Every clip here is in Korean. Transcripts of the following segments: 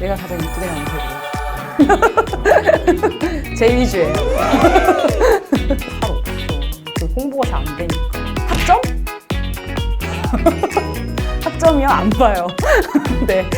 내가 가장 이쁘게 나온 색이에요. 제 위주예요. 잘 없어. 그 홍보가 잘 안 되니까. 학점? 학점이요? 안 봐요. 네.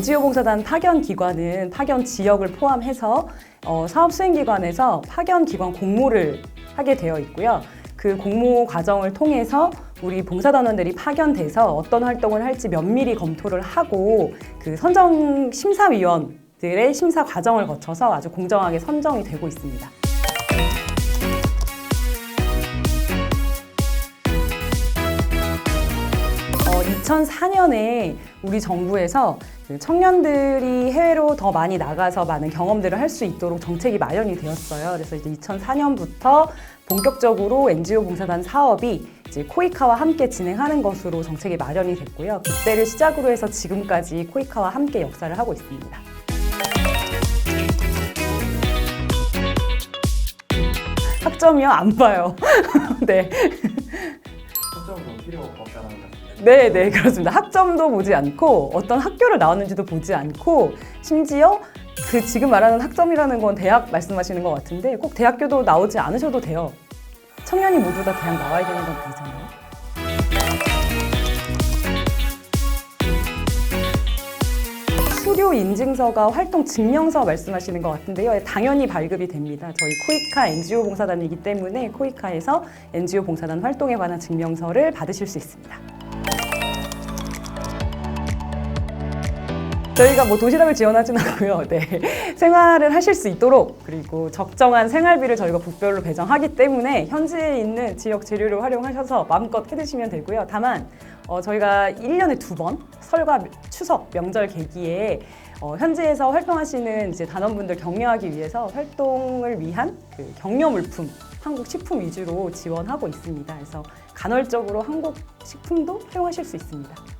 NGO 봉사단 파견 기관은 파견 지역을 포함해서 어, 사업 수행 기관에서 파견 기관 공모를 하게 되어 있고요. 그 공모 과정을 통해서 우리 봉사단원들이 파견돼서 어떤 활동을 할지 면밀히 검토를 하고 그 선정 심사위원들의 심사 과정을 거쳐서 아주 공정하게 선정이 되고 있습니다. 2004년에 우리 정부에서 그 청년들이 해외로 더 많이 나가서 많은 경험들을 할 수 있도록 정책이 마련이 되었어요. 그래서 이제 2004년부터 본격적으로 NGO 봉사단 사업이 이제 코이카와 함께 진행하는 것으로 정책이 마련이 됐고요. 그때를 시작으로 해서 지금까지 코이카와 함께 역사를 하고 있습니다. 학점이요? 안 봐요. 네. 필요 말씀. 네, 네, 그렇습니다. 학점도 보지 않고 어떤 학교를 나왔는지도 보지 않고 심지어 그 지금 말하는 학점이라는 건 대학 말씀하시는 것 같은데 꼭 대학교도 나오지 않으셔도 돼요. 청년이 모두 다 대학 나와야 되는 건 아니잖아요. 수료 인증서가 활동 증명서 말씀하시는 것 같은데요. 당연히 발급이 됩니다. 저희 코이카 NGO 봉사단이기 때문에 코이카에서 NGO 봉사단 활동에 관한 증명서를 받으실 수 있습니다. 저희가 뭐 도시락을 지원하진 않고요. 네. 생활을 하실 수 있도록 그리고 적정한 생활비를 저희가 국별로 배정하기 때문에 현지에 있는 지역 재료를 활용하셔서 마음껏 해 드시면 되고요. 다만 어, 저희가 1년에 두 번 설과 추석 명절 계기에 어, 현지에서 활동하시는 이제 단원분들 격려하기 위해서 활동을 위한 그 격려 물품 한국 식품 위주로 지원하고 있습니다. 그래서 간헐적으로 한국 식품도 활용하실 수 있습니다.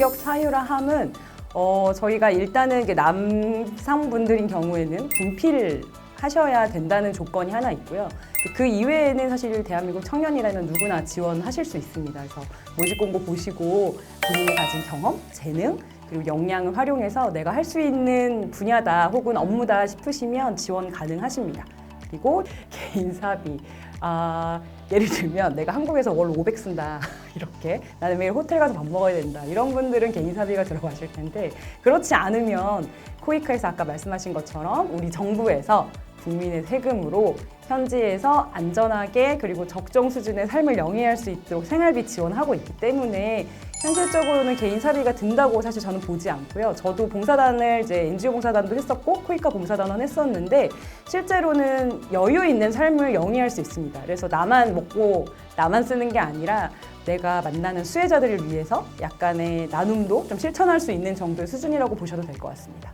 결격 사유라 함은 어, 저희가 일단은 남성분들인 경우에는 분필 하셔야 된다는 조건이 하나 있고요. 그 이외에는 사실 대한민국 청년이라면 누구나 지원하실 수 있습니다. 그래서 모집 공고 보시고 본인이 가진 경험, 재능, 그리고 역량을 활용해서 내가 할 수 있는 분야다 혹은 업무다 싶으시면 지원 가능하십니다. 그리고 개인 사비. 아, 예를 들면 내가 한국에서 월 500 쓴다. 이렇게 나는 매일 호텔 가서 밥 먹어야 된다. 이런 분들은 개인 사비가 들어가실 텐데 그렇지 않으면 코이카에서 아까 말씀하신 것처럼 우리 정부에서 국민의 세금으로 현지에서 안전하게 그리고 적정 수준의 삶을 영위할 수 있도록 생활비 지원하고 있기 때문에 현실적으로는 개인 사비가 든다고 사실 저는 보지 않고요. 저도 봉사단을 이제 NGO 봉사단도 했었고 코이카 봉사단원 했었는데 실제로는 여유 있는 삶을 영위할 수 있습니다. 그래서 나만 먹고 나만 쓰는 게 아니라 내가 만나는 수혜자들을 위해서 약간의 나눔도 좀 실천할 수 있는 정도의 수준이라고 보셔도 될 것 같습니다.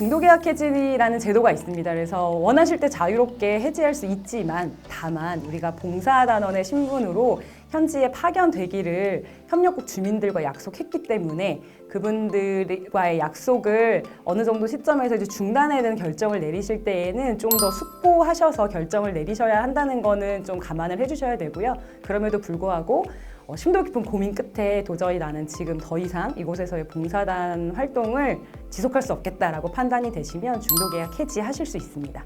중도계약 해지라는 제도가 있습니다. 그래서 원하실 때 자유롭게 해지할 수 있지만 다만 우리가 봉사단원의 신분으로 현지에 파견되기를 협력국 주민들과 약속했기 때문에 그분들과의 약속을 어느 정도 시점에서 이제 중단해야 되는 결정을 내리실 때에는 좀 더 숙고하셔서 결정을 내리셔야 한다는 거는 좀 감안을 해주셔야 되고요. 그럼에도 불구하고 어, 심도 깊은 고민 끝에 도저히 나는 지금 더 이상 이곳에서의 봉사단 활동을 지속할 수 없겠다라고 판단이 되시면 중도 계약 해지하실 수 있습니다.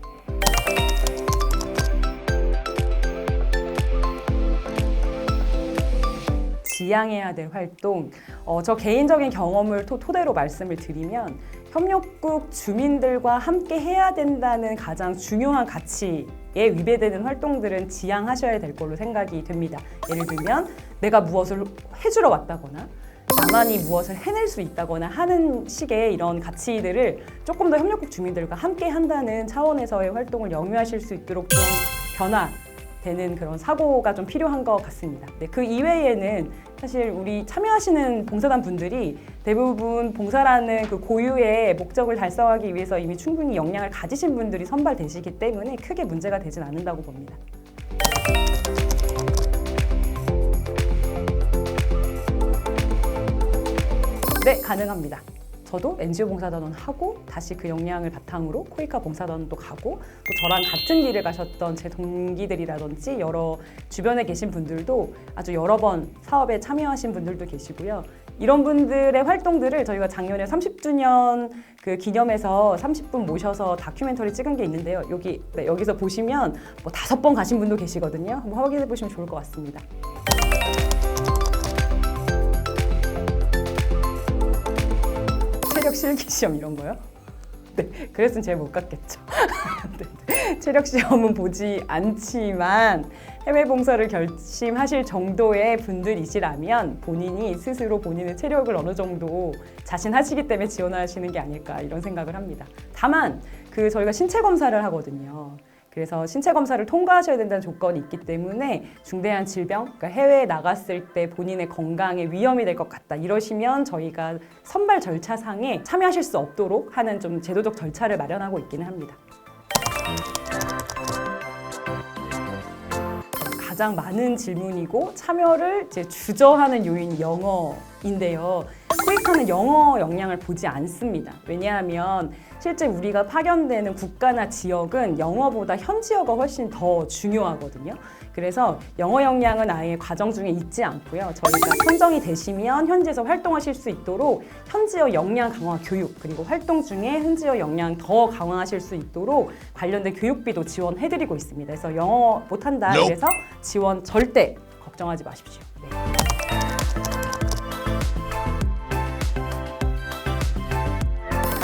지향해야 될 활동, 어, 저 개인적인 경험을 토, 토대로 말씀을 드리면 협력국 주민들과 함께 해야 된다는 가장 중요한 가치 에 위배되는 활동들은 지향하셔야 될 걸로 생각이 됩니다. 예를 들면 내가 무엇을 해주러 왔다거나 나만이 무엇을 해낼 수 있다거나 하는 식의 이런 가치들을 조금 더 협력국 주민들과 함께 한다는 차원에서의 활동을 영위하실 수 있도록 좀 변화 되는 그런 사고가 좀 필요한 것 같습니다. 네, 그 이외에는 사실 우리 참여하시는 봉사단 분들이 대부분 봉사라는 그 고유의 목적을 달성하기 위해서 이미 충분히 역량을 가지신 분들이 선발되시기 때문에 크게 문제가 되진 않는다고 봅니다. 네, 가능합니다. 저도 NGO 봉사단원 하고 다시 그 역량을 바탕으로 코이카 봉사단원도 가고 또 저랑 같은 길을 가셨던 제 동기들이라든지 여러 주변에 계신 분들도 아주 여러 번 사업에 참여하신 분들도 계시고요. 이런 분들의 활동들을 저희가 작년에 30주년 그 기념해서 30분 모셔서 다큐멘터리 찍은 게 있는데요. 여기 네, 여기서 보시면 뭐 다섯 번 가신 분도 계시거든요. 한번 확인해 보시면 좋을 것 같습니다. 체력 실기 시험 이런 거요? 네, 그랬으면 제가 못 갔겠죠. 네, 네. 체력 시험은 보지 않지만 해외 봉사를 결심하실 정도의 분들이시라면 본인이 스스로 본인의 체력을 어느 정도 자신하시기 때문에 지원하시는 게 아닐까 이런 생각을 합니다. 다만 그 저희가 신체 검사를 하거든요. 그래서 신체 검사를 통과하셔야 된다는 조건이 있기 때문에 중대한 질병, 그러니까 해외에 나갔을 때 본인의 건강에 위험이 될 것 같다 이러시면 저희가 선발 절차상에 참여하실 수 없도록 하는 좀 제도적 절차를 마련하고 있기는 합니다. 가장 많은 질문이고 참여를 이제 주저하는 요인이 영어인데요. 코이카는 영어 역량을 보지 않습니다. 왜냐하면 실제 우리가 파견되는 국가나 지역은 영어보다 현지어가 훨씬 더 중요하거든요. 그래서 영어 역량은 아예 과정 중에 있지 않고요. 저희가 선정이 되시면 현지에서 활동하실 수 있도록 현지어 역량 강화 교육 그리고 활동 중에 현지어 역량 더 강화하실 수 있도록 관련된 교육비도 지원해드리고 있습니다. 그래서 영어 못한다 그래서 지원 절대 걱정하지 마십시오.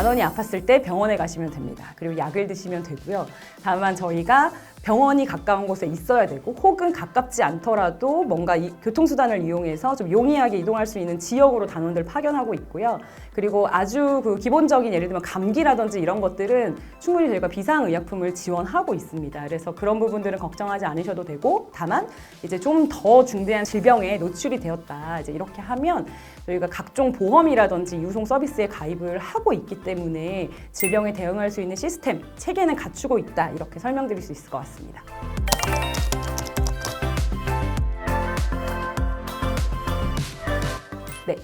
단원이 아팠을 때 병원에 가시면 됩니다. 그리고 약을 드시면 되고요. 다만 저희가 병원이 가까운 곳에 있어야 되고 혹은 가깝지 않더라도 뭔가 이 교통수단을 이용해서 좀 용이하게 이동할 수 있는 지역으로 단원들 파견하고 있고요. 그리고 아주 그 기본적인 예를 들면 감기라든지 이런 것들은 충분히 저희가 비상의약품을 지원하고 있습니다. 그래서 그런 부분들은 걱정하지 않으셔도 되고 다만 이제 좀 더 중대한 질병에 노출이 되었다. 이제 이렇게 하면 저희가 각종 보험이라든지 유송 서비스에 가입을 하고 있기 때문에 질병에 대응할 수 있는 시스템, 체계는 갖추고 있다. 이렇게 설명드릴 수 있을 것 같습니다. 네.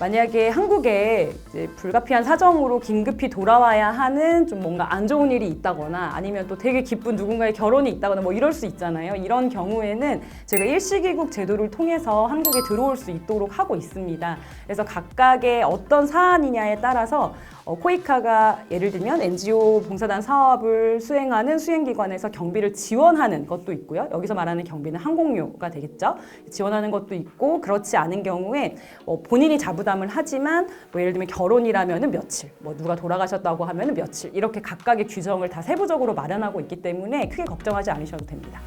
만약에 한국에 이제 불가피한 사정으로 긴급히 돌아와야 하는 좀 뭔가 안 좋은 일이 있다거나 아니면 또 되게 기쁜 누군가의 결혼이 있다거나 뭐 이럴 수 있잖아요. 이런 경우에는 제가 일시귀국 제도를 통해서 한국에 들어올 수 있도록 하고 있습니다. 그래서 각각의 어떤 사안이냐에 따라서 어, 코이카가 예를 들면 NGO 봉사단 사업을 수행하는 수행기관에서 경비를 지원하는 것도 있고요. 여기서 말하는 경비는 항공료가 되겠죠. 지원하는 것도 있고 그렇지 않은 경우에 어, 본인이 자부담을 하지만 뭐 예를 들면 결혼이라면은 며칠, 뭐 누가 돌아가셨다고 하면은 며칠 이렇게 각각의 규정을 다 세부적으로 마련하고 있기 때문에 크게 걱정하지 않으셔도 됩니다.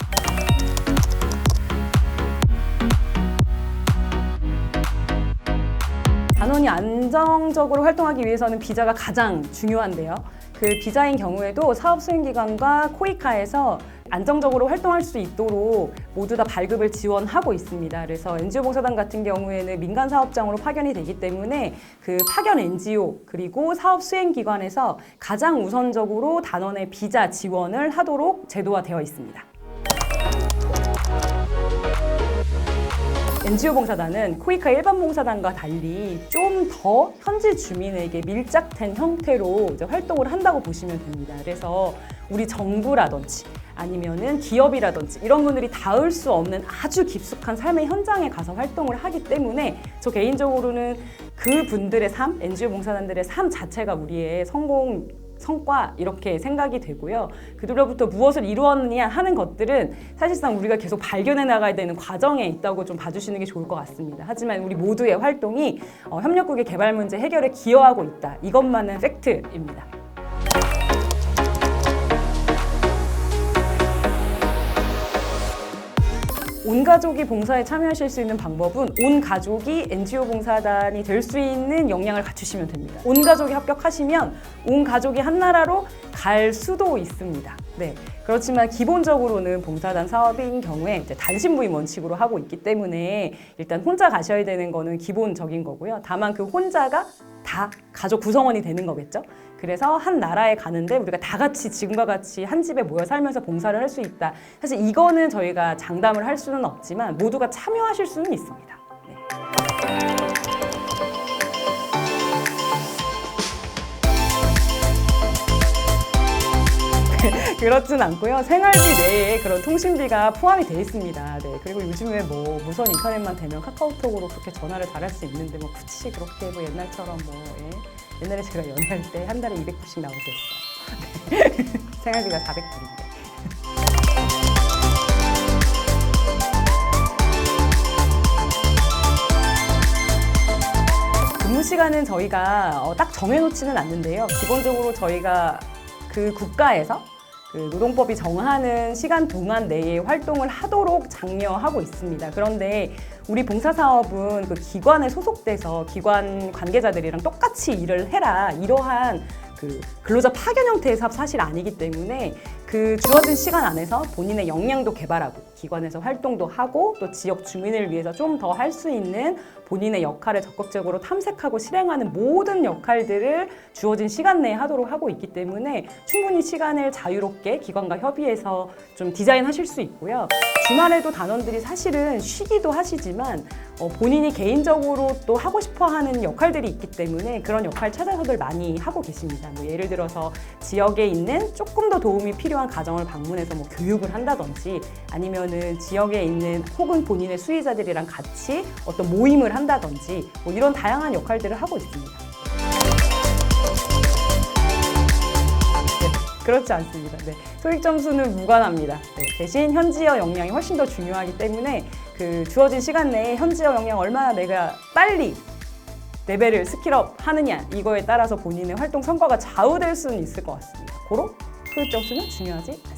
단원이 안정적으로 활동하기 위해서는 비자가 가장 중요한데요. 그 비자인 경우에도 사업 수행기관과 코이카에서 안정적으로 활동할 수 있도록 모두 다 발급을 지원하고 있습니다. 그래서 NGO 봉사단 같은 경우에는 민간 사업장으로 파견이 되기 때문에 그 파견 NGO 그리고 사업 수행 기관에서 가장 우선적으로 단원의 비자 지원을 하도록 제도화되어 있습니다. NGO 봉사단은 코이카 일반 봉사단과 달리 좀 더 현지 주민에게 밀착된 형태로 이제 활동을 한다고 보시면 됩니다. 그래서 우리 정부라든지 아니면은 기업이라든지 이런 분들이 닿을 수 없는 아주 깊숙한 삶의 현장에 가서 활동을 하기 때문에 저 개인적으로는 그 분들의 삶, NGO 봉사단들의 삶 자체가 우리의 성공 성과 이렇게 생각이 되고요. 그들로부터 무엇을 이루었느냐 하는 것들은 사실상 우리가 계속 발견해 나가야 되는 과정에 있다고 좀 봐주시는 게 좋을 것 같습니다. 하지만 우리 모두의 활동이 어, 협력국의 개발 문제 해결에 기여하고 있다. 이것만은 팩트입니다. 온갖 가족이 봉사에 참여하실 수 있는 방법은 온 가족이 NGO 봉사단이 될 수 있는 역량을 갖추시면 됩니다. 온 가족이 합격하시면 온 가족이 한 나라로 갈 수도 있습니다. 네. 그렇지만 기본적으로는 봉사단 사업인 경우에 이제 단신 부임 원칙으로 하고 있기 때문에 일단 혼자 가셔야 되는 거는 기본적인 거고요. 다만 그 혼자가 다 가족 구성원이 되는 거겠죠. 그래서 한 나라에 가는데 우리가 다 같이 지금과 같이 한 집에 모여 살면서 봉사를 할 수 있다. 사실 이거는 저희가 장담을 할 수는 없지만 모두가 참여하실 수는 있습니다. 그렇진 않고요. 생활비 내에 그런 통신비가 포함이 돼 있습니다. 네. 그리고 요즘에 뭐 무선 인터넷만 되면 카카오톡으로 그렇게 전화를 잘할 수 있는데 뭐 굳이 그렇게 뭐 옛날처럼 뭐 예. 옛날에 제가 연애할 때 한 달에 200불씩 나오고 그랬어요. 네. 생활비가 400불인데. 근무 시간은 저희가 어, 딱 정해놓지는 않는데요. 기본적으로 저희가 그 국가에서 그 노동법이 정하는 시간 동안 내에 활동을 하도록 장려하고 있습니다. 그런데 우리 봉사사업은 그 기관에 소속돼서 기관 관계자들이랑 똑같이 일을 해라 이러한 그 근로자 파견 형태의 사업 사실 아니기 때문에 그 주어진 시간 안에서 본인의 역량도 개발하고 기관에서 활동도 하고 또 지역 주민을 위해서 좀 더 할 수 있는 본인의 역할을 적극적으로 탐색하고 실행하는 모든 역할들을 주어진 시간 내에 하도록 하고 있기 때문에 충분히 시간을 자유롭게 기관과 협의해서 좀 디자인하실 수 있고요. 주말에도 단원들이 사실은 쉬기도 하시지만 어, 본인이 개인적으로 또 하고 싶어 하는 역할들이 있기 때문에 그런 역할 찾아서들 많이 하고 계십니다. 뭐 예를 들어서 지역에 있는 조금 더 도움이 필요한 가정을 방문해서 뭐 교육을 한다든지 아니면 은 지역에 있는 혹은 본인의 수의자들이랑 같이 어떤 모임을 한다든지 뭐 이런 다양한 역할들을 하고 있습니다. 네, 그렇지 않습니다. 네, 토익 점수는 무관합니다. 네, 대신 현지어 역량이 훨씬 더 중요하기 때문에 그 주어진 시간 내에 현지어 역량 얼마나 내가 빨리 레벨을 스킬업 하느냐 이거에 따라서 본인의 활동 성과가 좌우될 수는 있을 것 같습니다. 고로 토익 점수는 중요하지 않습니다.